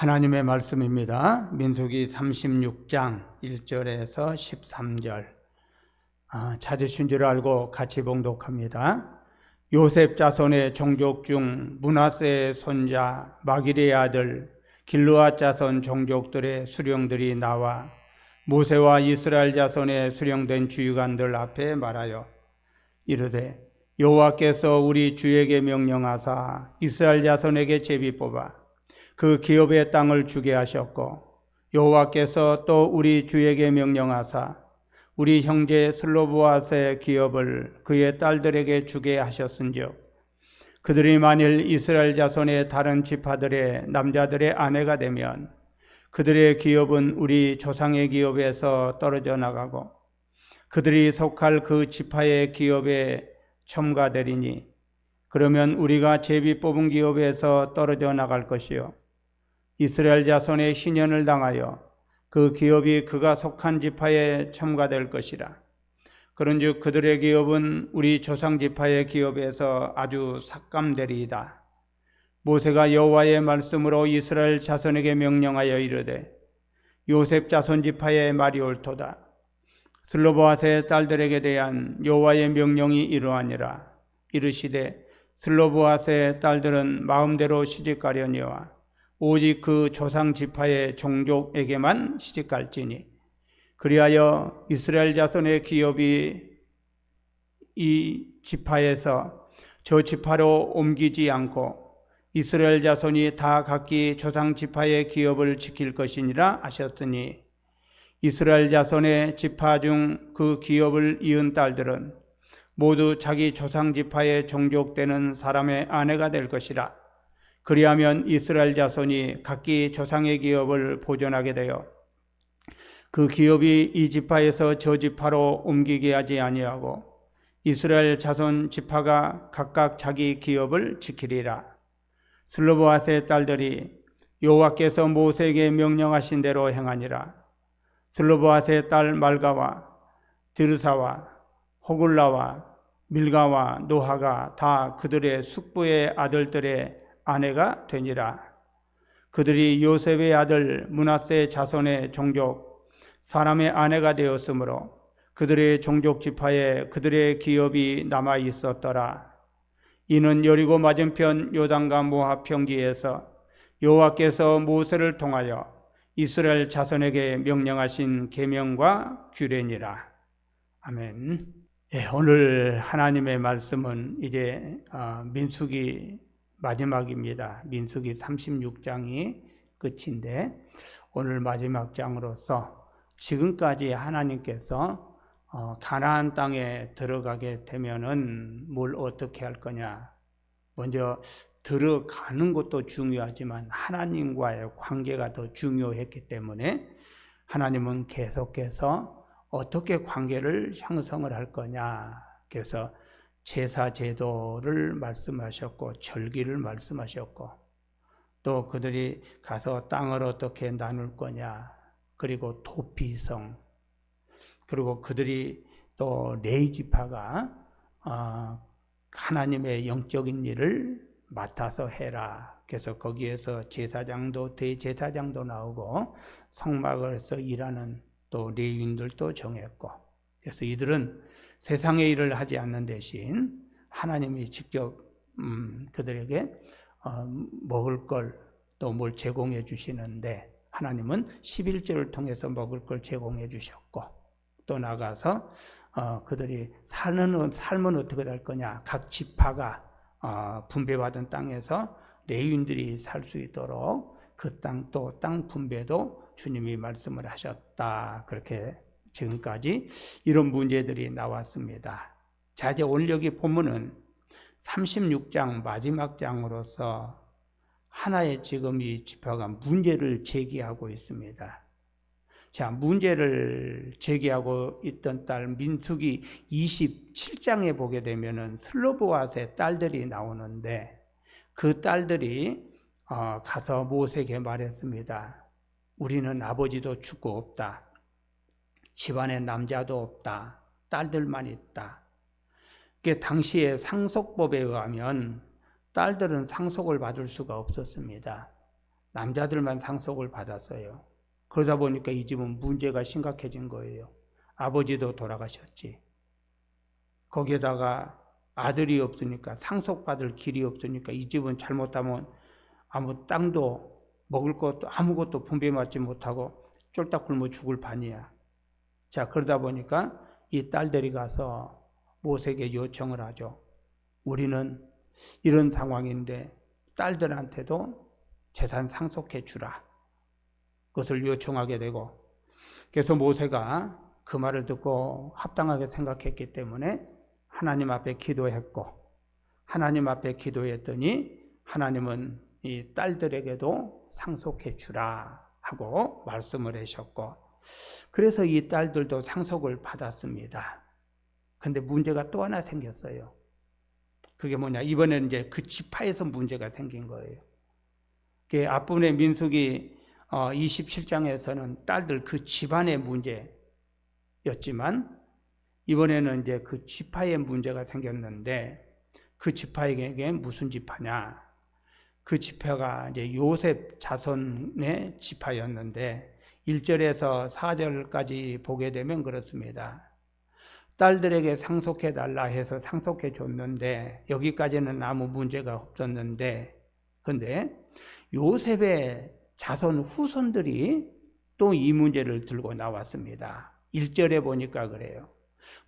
하나님의 말씀입니다. 민수기 36장 1절에서 13절. 아, 찾으신 줄 알고 같이 봉독합니다. 요셉 자손의 종족 중 문하세의 손자 마기레의 아들 길르앗 자손 종족들의 수령들이 나와 모세와 이스라엘 자손의 수령된 주유관들 앞에 말하여 이르되 여호와께서 우리 주에게 명령하사 이스라엘 자손에게 제비 뽑아 그 기업의 땅을 주게 하셨고 여호와께서 또 우리 주에게 명령하사 우리 형제 슬로보아스의 기업을 그의 딸들에게 주게 하셨은즉 그들이 만일 이스라엘 자손의 다른 지파들의 남자들의 아내가 되면 그들의 기업은 우리 조상의 기업에서 떨어져 나가고 그들이 속할 그 지파의 기업에 첨가되리니 그러면 우리가 제비 뽑은 기업에서 떨어져 나갈 것이요 이스라엘 자손의 신연을 당하여 그 기업이 그가 속한 지파에 첨가될 것이라. 그런즉 그들의 기업은 우리 조상 지파의 기업에서 아주 삭감되리이다. 모세가 여호와의 말씀으로 이스라엘 자손에게 명령하여 이르되 요셉 자손 지파의 말이 옳도다. 슬로보아스의 딸들에게 대한 여호와의 명령이 이러하니라. 이르시되 슬로보아스의 딸들은 마음대로 시집가려니와 오직 그 조상 지파의 종족에게만 시집갈지니. 그리하여 이스라엘 자손의 기업이 이 지파에서 저 지파로 옮기지 않고 이스라엘 자손이 다 각기 조상 지파의 기업을 지킬 것이니라 하셨더니 이스라엘 자손의 지파 중 그 기업을 이은 딸들은 모두 자기 조상 지파의 종족되는 사람의 아내가 될 것이라 그리하면 이스라엘 자손이 각기 조상의 기업을 보존하게 되어 그 기업이 이 지파에서 저 지파로 옮기게 하지 아니하고 이스라엘 자손 지파가 각각 자기 기업을 지키리라. 슬로보아스의 딸들이 여호와께서 모세에게 명령하신 대로 행하니라. 슬로보아스의 딸 말가와 드르사와 호굴라와 밀가와 노하가 다 그들의 숙부의 아들들의 아내가 되니라. 그들이 요셉의 아들 문하세 자손의 종족 사람의 아내가 되었으므로 그들의 종족 지파에 그들의 기업이 남아 있었더라. 이는 여리고 맞은편 요단과 모압 평지에서 여호와께서 모세를 통하여 이스라엘 자손에게 명령하신 계명과 규례니라. 아멘. 예, 오늘 하나님의 말씀은 이제 어, 민수기 마지막입니다. 민수기 36장이 끝인데 오늘 마지막 장으로서 지금까지 하나님께서 어, 가나안 땅에 들어가게 되면은 뭘 어떻게 할 거냐? 먼저 들어가는 것도 중요하지만 하나님과의 관계가 더 중요했기 때문에 하나님은 계속해서 어떻게 관계를 형성을 할 거냐. 그래서 제사 제도를 말씀하셨고 절기를 말씀하셨고 또 그들이 가서 땅을 어떻게 나눌 거냐 그리고 도피성 그리고 그들이 또 레이지파가 어, 하나님의 영적인 일을 맡아서 해라. 그래서 거기에서 제사장도 대제사장도 나오고 성막에서 일하는 또 레위인들도 정했고 그래서 이들은 세상의 일을 하지 않는 대신 하나님이 직접 음, 그들에게 어, 먹을 걸 또 뭘 제공해 주시는데 하나님은 11절을 통해서 먹을 걸 제공해 주셨고 또 나가서 어, 그들이 사는 삶은 어떻게 될 거냐? 각 지파가 어, 분배받은 땅에서 레인들이 살 수 있도록 그 땅또땅 분배도 주님이 말씀을 하셨다. 그렇게 지금까지 이런 문제들이 나왔습니다. 자, 이제 오늘 여기 본문은 36장 마지막 장으로서 하나의 지금 이 지파가 문제를 제기하고 있습니다. 자, 문제를 제기하고 있던 딸 민숙이 27장에 보게 되면은 슬로보아스의 딸들이 나오는데 그 딸들이 어, 가서 모세에게 말했습니다. 우리는 아버지도 죽고 없다. 집안에 남자도 없다. 딸들만 있다. 그 당시에 상속법에 의하면 딸들은 상속을 받을 수가 없었습니다. 남자들만 상속을 받았어요. 그러다 보니까 이 집은 문제가 심각해진 거예요. 아버지도 돌아가셨지. 거기에다가 아들이 없으니까 상속받을 길이 없으니까 이 집은 잘못하면 아무 땅도 먹을 것도 아무것도 분배 맞지 못하고 쫄딱 굶어 죽을 판이야. 자 그러다 보니까 이 딸들이 가서 모세에게 요청을 하죠. 우리는 이런 상황인데 딸들한테도 재산 상속해 주라. 그것을 요청하게 되고 그래서 모세가 그 말을 듣고 합당하게 생각했기 때문에 하나님 앞에 기도했고 하나님 앞에 기도했더니 하나님은 이 딸들에게도 상속해 주라 하고 말씀을 하셨고 그래서 이 딸들도 상속을 받았습니다. 근데 문제가 또 하나 생겼어요. 그게 뭐냐? 이번에는 이제 그 지파에서 문제가 생긴 거예요. 그 앞부분의 민숙이 27장에서는 딸들 그 집안의 문제였지만 이번에는 이제 그 지파의 문제가 생겼는데 그 지파에게 무슨 지파냐? 그 지파가 이제 요셉 자손의 지파였는데 1절에서 4절까지 보게 되면 그렇습니다. 딸들에게 상속해 달라 해서 상속해 줬는데 여기까지는 아무 문제가 없었는데 근데 요셉의 자손 후손들이 또 이 문제를 들고 나왔습니다. 1절에 보니까 그래요.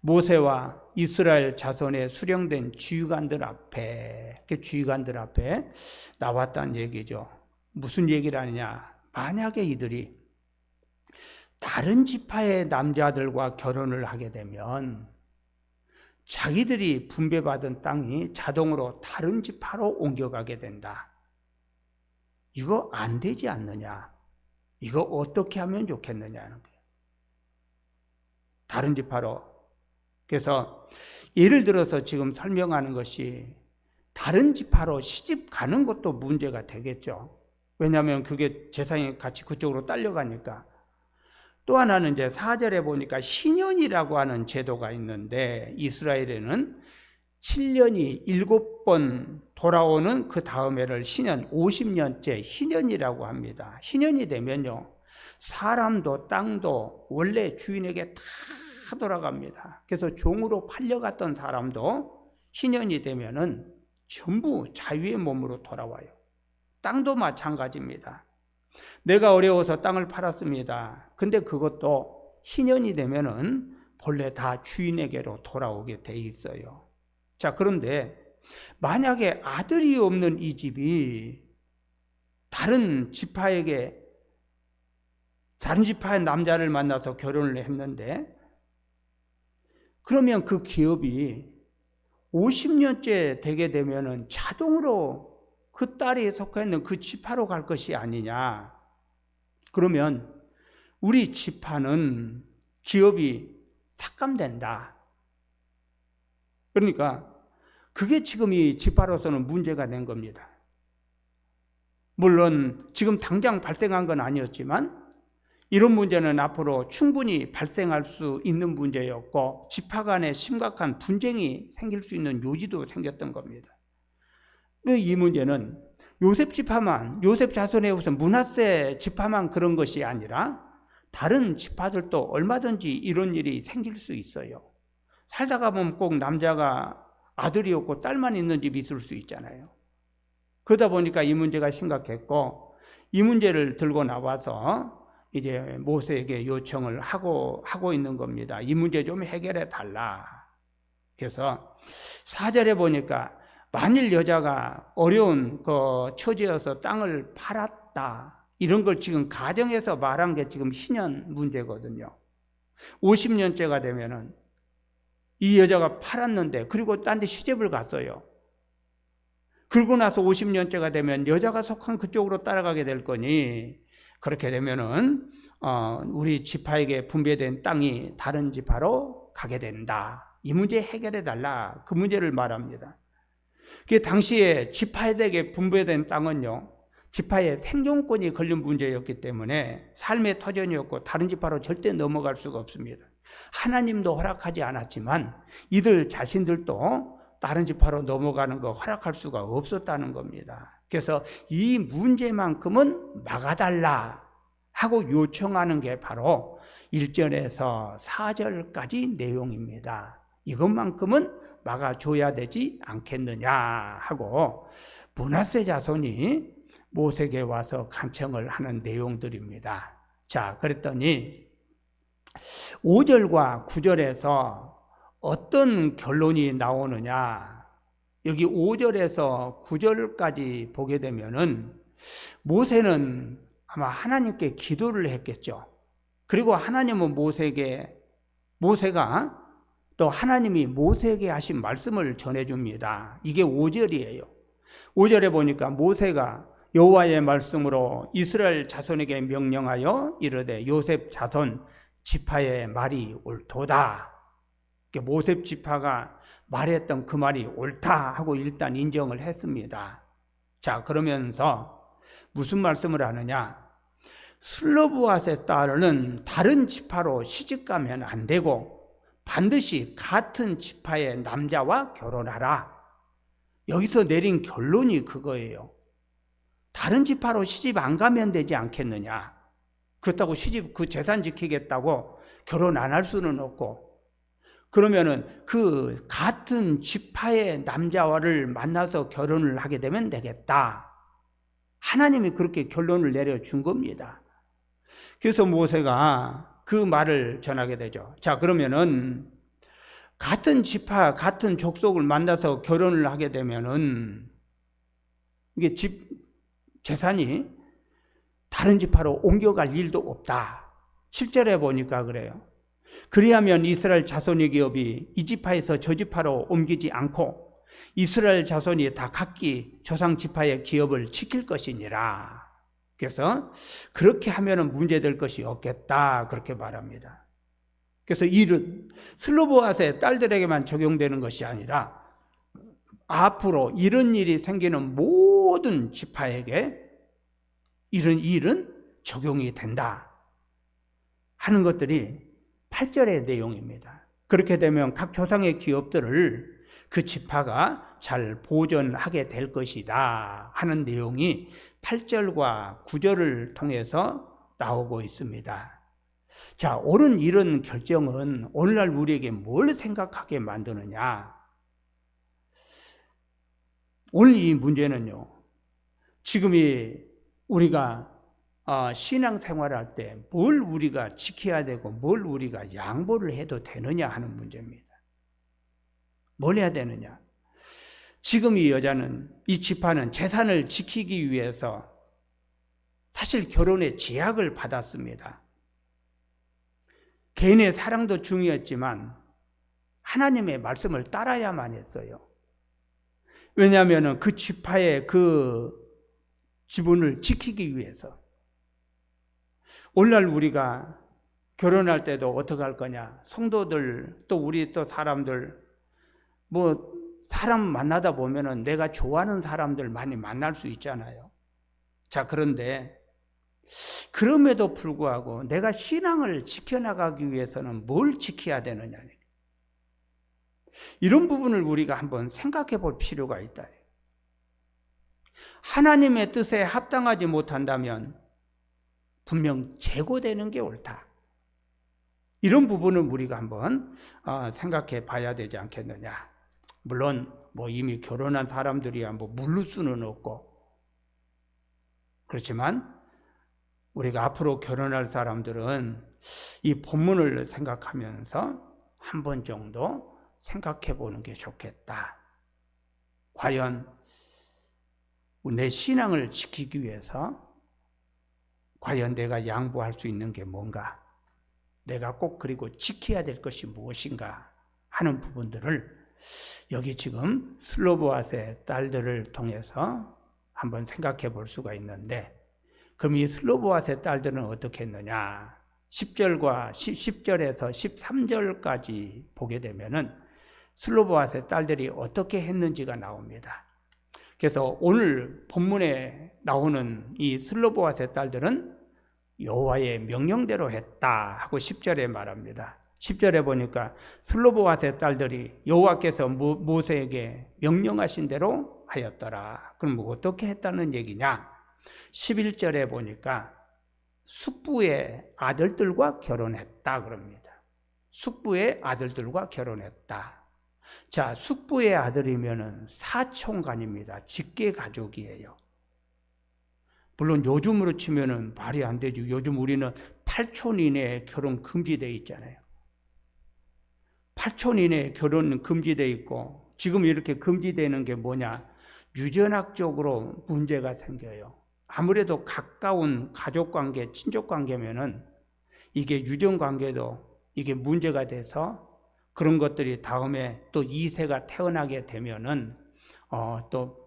모세와 이스라엘 자손의 수령된 주관들 앞에, 그 주관들 앞에 나왔다는 얘기죠. 무슨 얘기를 하느냐? 만약에 이들이 다른 지파의 남자들과 결혼을 하게 되면 자기들이 분배받은 땅이 자동으로 다른 지파로 옮겨가게 된다. 이거 안 되지 않느냐? 이거 어떻게 하면 좋겠느냐는 거예요. 다른 지파로. 그래서 예를 들어서 지금 설명하는 것이 다른 지파로 시집 가는 것도 문제가 되겠죠. 왜냐하면 그게 재산이 같이 그쪽으로 딸려가니까. 또 하나는 이제 4절에 보니까 신년이라고 하는 제도가 있는데 이스라엘에는 7년이 7번 돌아오는 그 다음 해를 신년 50년째 희년이라고 합니다. 희년이 되면요. 사람도 땅도 원래 주인에게 다 돌아갑니다. 그래서 종으로 팔려갔던 사람도 신년이 되면은 전부 자유의 몸으로 돌아와요. 땅도 마찬가지입니다. 내가 어려워서 땅을 팔았습니다. 근데 그것도 신년이 되면은 본래 다 주인에게로 돌아오게 돼 있어요. 자, 그런데 만약에 아들이 없는 이 집이 다른 지파에게 다른 지파의 남자를 만나서 결혼을 했는데 그러면 그 기업이 50년째 되게 되면은 자동으로 그 딸이 속해 있는 그 지파로 갈 것이 아니냐. 그러면 우리 지파는 기업이 삭감된다. 그러니까 그게 지금 이 지파로서는 문제가 된 겁니다. 물론 지금 당장 발생한 건 아니었지만 이런 문제는 앞으로 충분히 발생할 수 있는 문제였고 지파 간에 심각한 분쟁이 생길 수 있는 요지도 생겼던 겁니다. 이 문제는 요셉 지파만 요셉 자손의 우선 문하세 지파만 그런 것이 아니라 다른 지파들도 얼마든지 이런 일이 생길 수 있어요. 살다가 보면 꼭 남자가 아들이 없고 딸만 있는 집이 있을 수 있잖아요. 그러다 보니까 이 문제가 심각했고 이 문제를 들고 나와서 이제 모세에게 요청을 하고 하고 있는 겁니다. 이 문제 좀 해결해 달라. 그래서 사절에 보니까 만일 여자가 어려운 그 처지여서 땅을 팔았다. 이런 걸 지금 가정에서 말한 게 지금 신년 문제거든요. 50년째가 되면은 이 여자가 팔았는데 그리고 딴 데 시집을 갔어요. 그러고 나서 50년째가 되면 여자가 속한 그쪽으로 따라가게 될 거니 그렇게 되면은 어, 우리 지파에게 분배된 땅이 다른 지파로 가게 된다. 이 문제 해결해 달라. 그 문제를 말합니다. 그 당시에 지파에게 분배된 땅은요. 지파의 생존권이 걸린 문제였기 때문에 삶의 터전이었고 다른 지파로 절대 넘어갈 수가 없습니다. 하나님도 허락하지 않았지만 이들 자신들도 다른 지파로 넘어가는 거 허락할 수가 없었다는 겁니다. 그래서 이 문제만큼은 막아달라 하고 요청하는 게 바로 1절에서 4절까지 내용입니다. 이것만큼은 막아줘야 되지 않겠느냐 하고 문하세 자손이 모세에게 와서 간청을 하는 내용들입니다. 자, 그랬더니 5절과 9절에서 어떤 결론이 나오느냐. 여기 5절에서 9절까지 보게 되면은 모세는 아마 하나님께 기도를 했겠죠. 그리고 하나님은 모세에게 모세가 또 하나님이 모세에게 하신 말씀을 전해 줍니다. 이게 5절이에요. 5절에 보니까 모세가 여호와의 말씀으로 이스라엘 자손에게 명령하여 이르되 요셉 자손 지파의 말이 옳도다. 모셉 지파가 말했던 그 말이 옳다 하고 일단 인정을 했습니다. 자, 그러면서 무슨 말씀을 하느냐? 슬로브앗의 딸은 다른 지파로 시집가면 안 되고 반드시 같은 지파의 남자와 결혼하라. 여기서 내린 결론이 그거예요. 다른 지파로 시집 안 가면 되지 않겠느냐. 그렇다고 시집 그 재산 지키겠다고 결혼 안 할 수는 없고 그러면은 그 같은 지파의 남자와를 만나서 결혼을 하게 되면 되겠다. 하나님이 그렇게 결론을 내려준 겁니다. 그래서 모세가 그 말을 전하게 되죠. 자, 그러면은 같은 지파, 같은 족속을 만나서 결혼을 하게 되면은 이게 집, 재산이 다른 지파로 옮겨갈 일도 없다. 7절에 보니까 그래요. 그리하면 이스라엘 자손의 기업이 이 지파에서 저 지파로 옮기지 않고 이스라엘 자손이 다 각기 조상 지파의 기업을 지킬 것이니라. 그래서 그렇게 하면은 문제될 것이 없겠다. 그렇게 말합니다. 그래서 일은 슬로보아스의 딸들에게만 적용되는 것이 아니라 앞으로 이런 일이 생기는 모든 지파에게 이런 일은 적용이 된다. 하는 것들이 8절의 내용입니다. 그렇게 되면 각 조상의 기업들을 그 지파가 잘 보존하게 될 것이다 하는 내용이 8절과 9절을 통해서 나오고 있습니다. 자, 옳은 이런 결정은 오늘날 우리에게 뭘 생각하게 만드느냐? 오늘 이 문제는요, 지금이 우리가 어, 신앙생활할 때 뭘 우리가 지켜야 되고 뭘 우리가 양보를 해도 되느냐 하는 문제입니다. 뭘 해야 되느냐? 지금 이 여자는 이 지파는 재산을 지키기 위해서 사실 결혼에 제약을 받았습니다. 개인의 사랑도 중요했지만 하나님의 말씀을 따라야만 했어요. 왜냐하면 그 지파의 그 지분을 지키기 위해서. 오늘날 우리가 결혼할 때도 어떻게 할 거냐? 성도들 또 우리 또 사람들 뭐 사람 만나다 보면은 내가 좋아하는 사람들 많이 만날 수 있잖아요. 자, 그런데 그럼에도 불구하고 내가 신앙을 지켜나가기 위해서는 뭘 지켜야 되느냐. 이런 부분을 우리가 한번 생각해 볼 필요가 있다. 하나님의 뜻에 합당하지 못한다면 분명 재고되는 게 옳다. 이런 부분을 우리가 한번 어, 생각해 봐야 되지 않겠느냐. 물론 뭐 이미 결혼한 사람들이야 뭐 물를 수는 없고 그렇지만 우리가 앞으로 결혼할 사람들은 이 본문을 생각하면서 한 번 정도 생각해 보는 게 좋겠다. 과연 내 신앙을 지키기 위해서 과연 내가 양보할 수 있는 게 뭔가? 내가 꼭 그리고 지켜야 될 것이 무엇인가 하는 부분들을 여기 지금 슬로보아스의 딸들을 통해서 한번 생각해 볼 수가 있는데 그럼 이 슬로보아스의 딸들은 어떻게 했느냐? 10절과 10절에서 13절까지 보게 되면은 슬로보아스의 딸들이 어떻게 했는지가 나옵니다. 그래서 오늘 본문에 나오는 이 슬로보아스의 딸들은 여호와의 명령대로 했다 하고 10절에 말합니다. 10절에 보니까 슬로보아스의 딸들이 여호와께서 모세에게 명령하신 대로 하였더라. 그럼 뭐 어떻게 했다는 얘기냐? 11절에 보니까 숙부의 아들들과 결혼했다 그럽니다. 숙부의 아들들과 결혼했다. 자, 숙부의 아들이면은 사촌간입니다. 직계 가족이에요. 물론 요즘으로 치면은 말이 안 되죠. 요즘 우리는 8촌 이내에 결혼 금지돼 있잖아요. 8촌 이내에 결혼 금지돼 있고 지금 이렇게 금지되는 게 뭐냐? 유전학적으로 문제가 생겨요. 아무래도 가까운 가족 관계, 친족 관계면은 이게 유전 관계도 이게 문제가 돼서 그런 것들이 다음에 또 2세가 태어나게 되면은 어, 또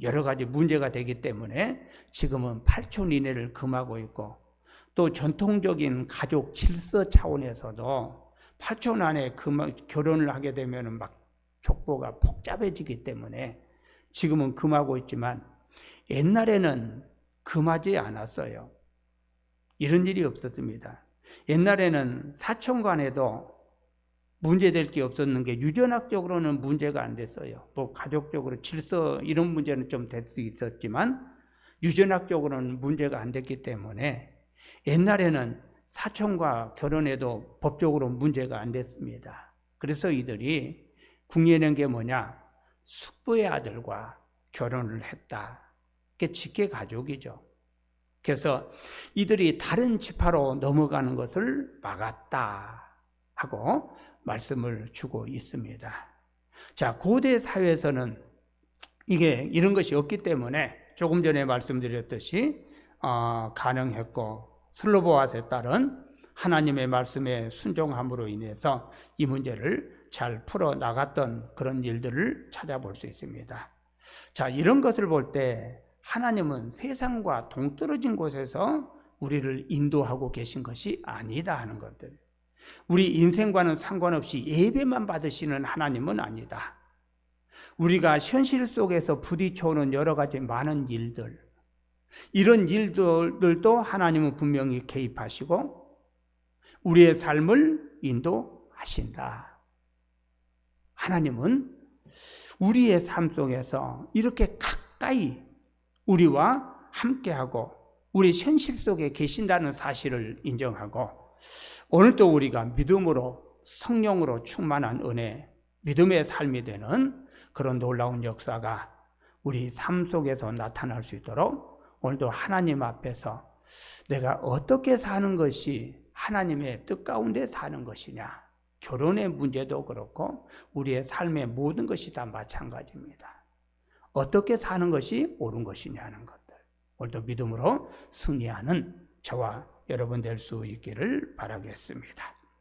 여러 가지 문제가 되기 때문에 지금은 8촌 이내를 금하고 있고 또 전통적인 가족 질서 차원에서도 8촌 안에 금, 결혼을 하게 되면은 막 족보가 복잡해지기 때문에 지금은 금하고 있지만 옛날에는 금하지 않았어요. 이런 일이 없었습니다. 옛날에는 사촌 간에도 문제될 게 없었는 게 유전학적으로는 문제가 안 됐어요. 뭐 가족적으로 질서 이런 문제는 좀 될 수 있었지만 유전학적으로는 문제가 안 됐기 때문에 옛날에는 사촌과 결혼해도 법적으로 문제가 안 됐습니다. 그래서 이들이 궁예는 게 뭐냐? 숙부의 아들과 결혼을 했다. 그게 직계 가족이죠. 그래서 이들이 다른 지파로 넘어가는 것을 막았다 하고 말씀을 주고 있습니다. 자, 고대 사회에서는 이게 이런 것이 없기 때문에 조금 전에 말씀드렸듯이 어, 가능했고 슬로보아스에 따른 하나님의 말씀에 순종함으로 인해서 이 문제를 잘 풀어 나갔던 그런 일들을 찾아볼 수 있습니다. 자, 이런 것을 볼 때 하나님은 세상과 동떨어진 곳에서 우리를 인도하고 계신 것이 아니다 하는 것들. 우리 인생과는 상관없이 예배만 받으시는 하나님은 아니다. 우리가 현실 속에서 부딪혀오는 여러 가지 많은 일들, 이런 일들도 하나님은 분명히 개입하시고 우리의 삶을 인도하신다. 하나님은 우리의 삶 속에서 이렇게 가까이 우리와 함께하고 우리 현실 속에 계신다는 사실을 인정하고 오늘도 우리가 믿음으로 성령으로 충만한 은혜, 믿음의 삶이 되는 그런 놀라운 역사가 우리 삶 속에서 나타날 수 있도록 오늘도 하나님 앞에서 내가 어떻게 사는 것이 하나님의 뜻 가운데 사는 것이냐. 결혼의 문제도 그렇고 우리의 삶의 모든 것이 다 마찬가지입니다. 어떻게 사는 것이 옳은 것이냐는 것들. 오늘도 믿음으로 승리하는 저와 여러분 될 수 있기를 바라겠습니다.